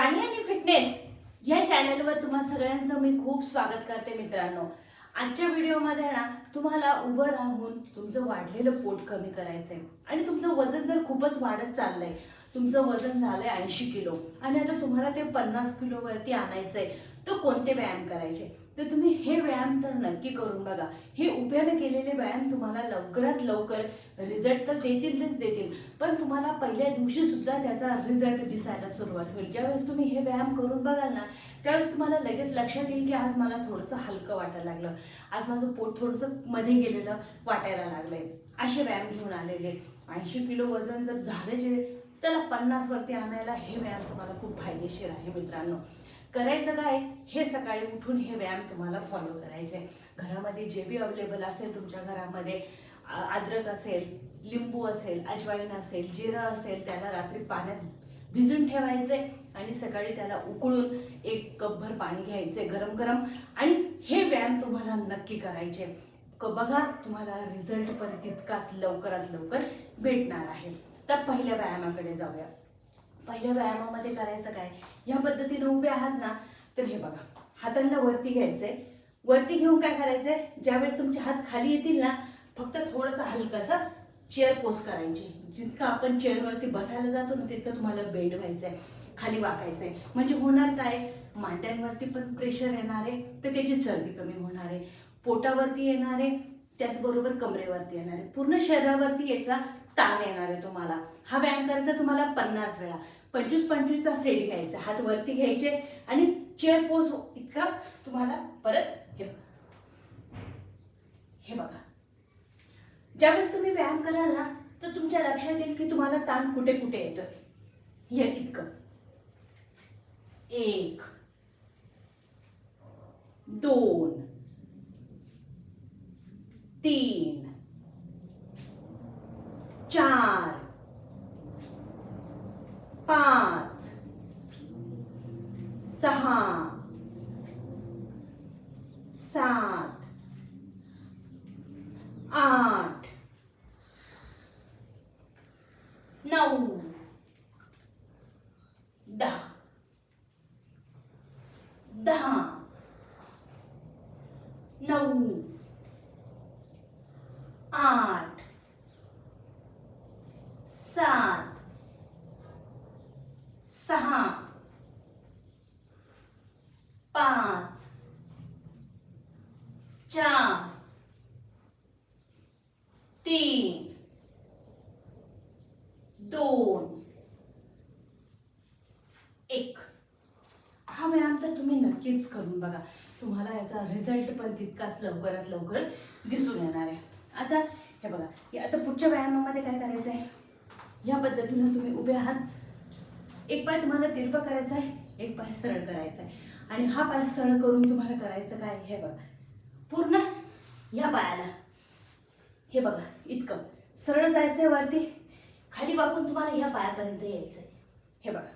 प्राणी आणि फिटनेस या चॅनलवर तुम्हा सगळ्यांचं मी खूप स्वागत करते मित्रांनो. आजच्या व्हिडिओमध्ये ना तुम्हाला उभं राहून तुमचं वाढलेलं पोट कमी करायचंय. आणि तुमचं वजन जर खूपच वाढत चाललंय तुमचं वजन झालं आहे ऐंशी किलो. आणि आता तुम्हाला ते पन्नास किलोवरती आणायचं आहे तर कोणते व्यायाम करायचे? तर तुम्ही हे व्यायाम तर नक्की करून बघा. हे उभ्याने केलेले व्यायाम तुम्हाला लवकरात लवकर रिझल्ट तर देतीलच देतील. पण तुम्हाला पहिल्या दिवशी सुद्धा त्याचा रिझल्ट दिसायला सुरुवात होईल. ज्यावेळेस तुम्ही हे व्यायाम करून बघाल ना त्यावेळेस तुम्हाला लगेच लक्षात येईल की आज मला थोडंसं हलकं वाटायला लागलं. आज माझं पोट थोडंसं मध्ये गेलेलं वाटायला लागलंय. असे व्यायाम घेऊन आलेले. ऐंशी किलो वजन जर झाले जे त्याला पन्नास वरती आणायला हे व्यायाम तुम्हाला खूप फायदेशीर आहे मित्रांनो. करायचं काय? हे सकाळी उठून हे व्यायाम तुम्हाला फॉलो करायचे घरामध्ये जे बी अवेलेबल असेल तुमच्या घरामध्ये अद्रक असेल लिंबू असेल अजवाईन असेल जिरं असेल त्याला रात्री पाण्यात भिजून ठेवायचे आणि सकाळी त्याला उकळून एक कपभर पाणी घ्यायचे गरम गरम आणि हे व्यायाम तुम्हाला नक्की करायचे. क- बघा तुम्हाला रिझल्ट पण तितकाच लवकरात लवकर भेटणार आहे. तर पहिल्या व्यायामाकडे जाऊया. पहिल्या व्यायामामध्ये करायचं काय? ह्या पद्धतीने उभे आहात ना तर हे बघा. हातांना वरती घ्यायचंय वरती घेऊन काय करायचंय ज्यावेळेस तुमचे हात खाली येतील ना फक्त थोडंसं हलकंसं चेअर पोस्ट करायची. जितकं आपण चेअरवरती बसायला जातो ना तितकं तुम्हाला बेंड व्हायचंय खाली वाकायचंय. म्हणजे होणार काय? मांड्यांवरती पण प्रेशर येणार आहे तर त्याची चरबी कमी होणार आहे. पोटावरती येणार आहे त्याचबरोबर कमरेवरती येणार आहे. पूर्ण शरीरावरती याचा ताण येणार आहे तुम्हाला. हा व्यायाम करायचा तुम्हाला पन्नास वेळा. पंचवीस पंचवीसचा सेट घ्यायचा. हात वरती घ्यायचे आणि चेअर पोज इतका तुम्हाला परत हे हे बघा. ज्यावेळेस तुम्ही व्यायाम कराल ना तर तुमच्या लक्षात येईल की तुम्हाला ताण कुठे कुठे येतोय. हे इतकं. एक दोन तीन चार पाच सहा सात आठ नऊ दहा दहा नऊ आठ सात सहा पाच चार तीन दोन एक हा व्यायाम तर तुम्ही नक्कीच करून बघा. तुम्हाला याचा रिझल्ट पण तितकाच लवकरात लवकर दिसून येणार आहे. आता हे बघा हे आता पुढच्या व्यायामामध्ये काय करायचं आहे या पद्धतीनं तुम्ही उभे आहात. एक पाय तुम्हाला तिरपा करायचा आहे एक पाय सरळ करायचा आहे. आणि हा पाय सरळ करून तुम्हाला करायचं काय? हे बघा. पूर्ण या पायाला. हे बघा इतकं. सरळ जायचंय वरती. खाली वाकून तुम्हाला ह्या पायापर्यंत यायचं आहे हे बघा.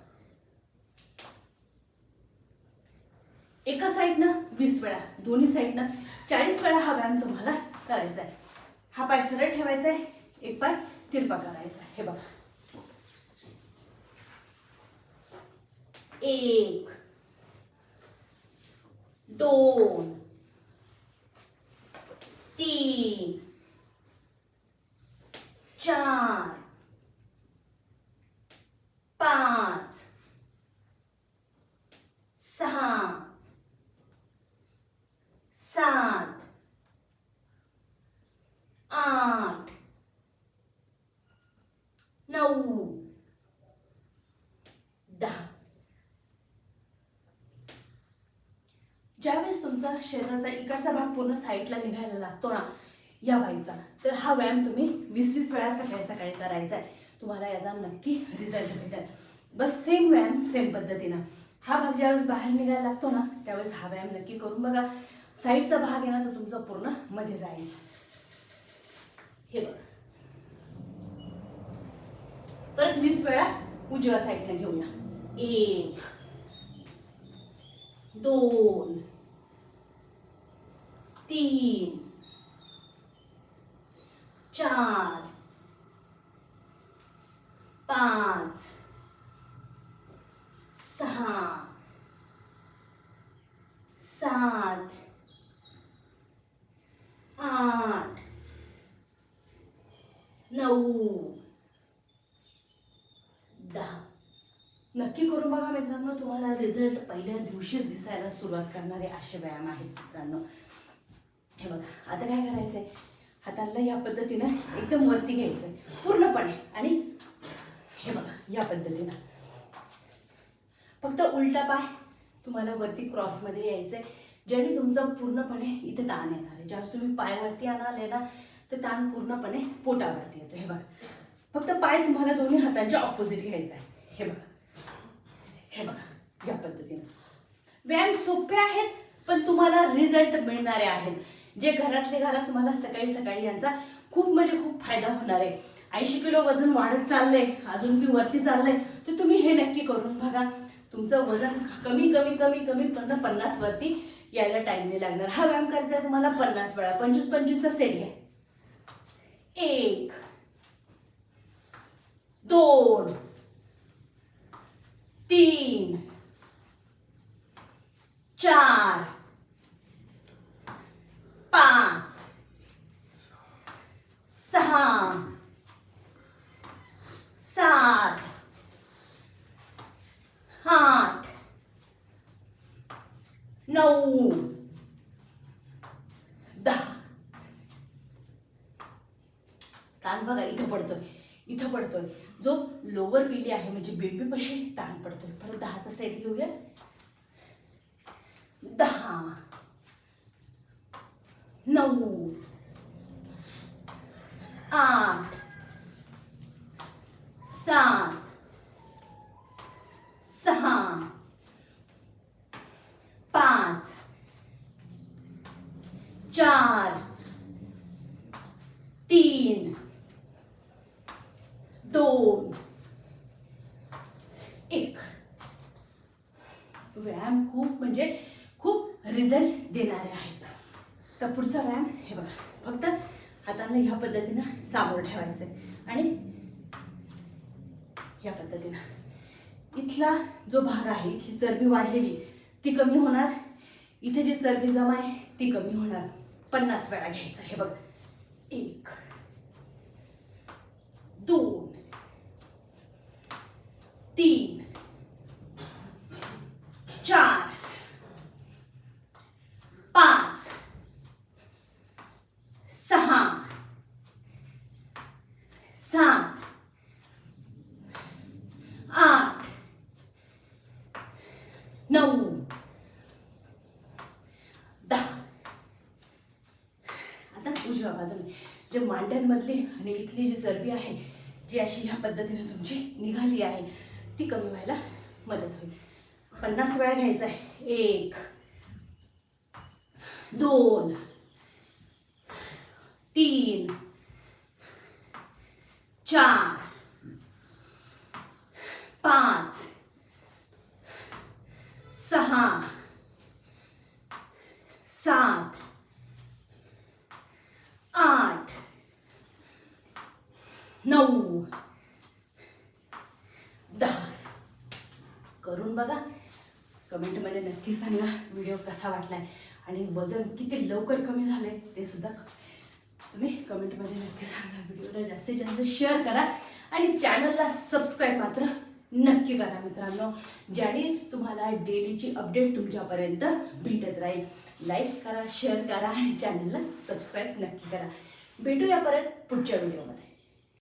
एका साईडनं वीस वेळा दोन्ही साईडनं चाळीस वेळा हा व्यायाम तुम्हाला करायचा आहे. हा पाय सरळ ठेवायचा आहे एक पाय तिरपा करायचा आहे. हे बघा. एक दोन तीन चार पाच सहा सात आठ नऊ दहा ज्यावेळेस तुमचा शरीराचा इकडचा भाग पूर्ण साईडला निघायला लागतो ना या बाईचा तर हा व्यायाम तुम्ही वीस वीस वेळा सकाळी सकाळी करायचा आहे. तुम्हाला याचा नक्की रिझल्ट भेटेल. बस सेम व्यायाम सेम पद्धतीनं. हा भाग ज्यावेळेस बाहेर निघायला लागतो ना त्यावेळेस हा व्यायाम नक्की करून बघा. साईडचा भाग आहे ना तो तुमचा पूर्णमध्ये जाईल. हे बघा. परत वीस वेळा उजव्या साईडला घेऊया. एक दोन तीन चार पाच सहा सात आठ नऊ दहा. नक्की करून बघा मित्रांनो तुम्हाला रिझल्ट पहिल्या दिवशीच दिसायला सुरुवात करणारे असे व्यायाम आहेत मित्रांनो. हे बघा आता काय करायचंय? हाताला या पद्धतीनं एकदम वरती घ्यायचंय पूर्णपणे. आणि हे बघा या पद्धतीनं. फक्त उलटा पाय तुम्हाला वरती क्रॉसमध्ये यायचंय. ज्याने तुमचा पूर्णपणे इथे ताण येणार आहे. ज्यावेळेस तुम्ही पायवरती आणाल ना तर ताण पूर्णपणे पोटावरती येतो. हे बघा. फक्त पाय तुम्हाला दोन्ही हातांच्या ऑपोजिट घ्यायचा आहे हे बघा. हे बघा या पद्धतीनं. व्यायाम सोपे आहेत पण तुम्हाला रिझल्ट मिळणारे आहेत. जे घरातले घरात तुम्हाला सकाळी सकाळी यांचा खूप म्हणजे खूप फायदा होणार आहे. ऐंशी किलो वजन वाढत चाललंय अजून की वरती चाललंय तर तुम्ही हे नक्की करून बघा. तुमचं वजन कमी कमी कमी कमी पण पन्नास वरती यायला टाइम नाही लागणार. हा व्यायाम करायचा तुम्हाला पन्नास वेळा. पंचवीस पंचवीसचा सेट घ्या. एक दोन तीन चार पाच सहा सात आठ नऊ दहा ताण बघा इथं पडतोय इथं पडतोय. जो लोअर पिली आहे म्हणजे बेबी पशी ताण पडतोय. परत दहाचा सेट घेऊया. दहा. नऊ आठ सात सहा पाच चार तीन दोन. एक. व्यायाम खूप म्हणजे खूप रिझल्ट देणारे आहेत. तर पुढचा व्यायाम हे बघा. फक्त हाताला ह्या पद्धतीनं सामोर ठेवायचं आहे आणि या पद्धतीनं. इथला जो भाग आहे इथली चरबी वाढलेली ती कमी होणार. इथे जी चरबी जमा आहे ती कमी होणार. पन्नास वेळा घ्यायचं हे बघ. एक दोन तीन चार पाच सहा सात आठ नऊ दहा आता उजव्या बाजूने जे मांड्यांमधली आणि इथली जी चरबी आहे जी अशी ह्या पद्धतीने तुमची निघाली आहे ती कमी व्हायला मदत होईल. पन्नास वेळा घ्यायचा आहे. एक दोन तीन चार पाच सहा सात आठ नऊ दहा. करून बघा. कमेंटमध्ये नक्की सांगा व्हिडिओ कसा वाटलाय आणि वजन किती लवकर कमी झालंय ते सुद्धा तुम्ही कमेंटमध्ये नक्की सांगा. व्हिडिओला जास्तीत जास्त शेअर करा आणि चॅनलला सबस्क्राईब मात्र नक्की करा मित्रांनो ज्याने तुम्हाला डेलीची अपडेट तुमच्यापर्यंत भेटत राहील. लाईक करा शेअर करा आणि चॅनलला सबस्क्राईब नक्की करा. भेटूया परत पुढच्या व्हिडिओमध्ये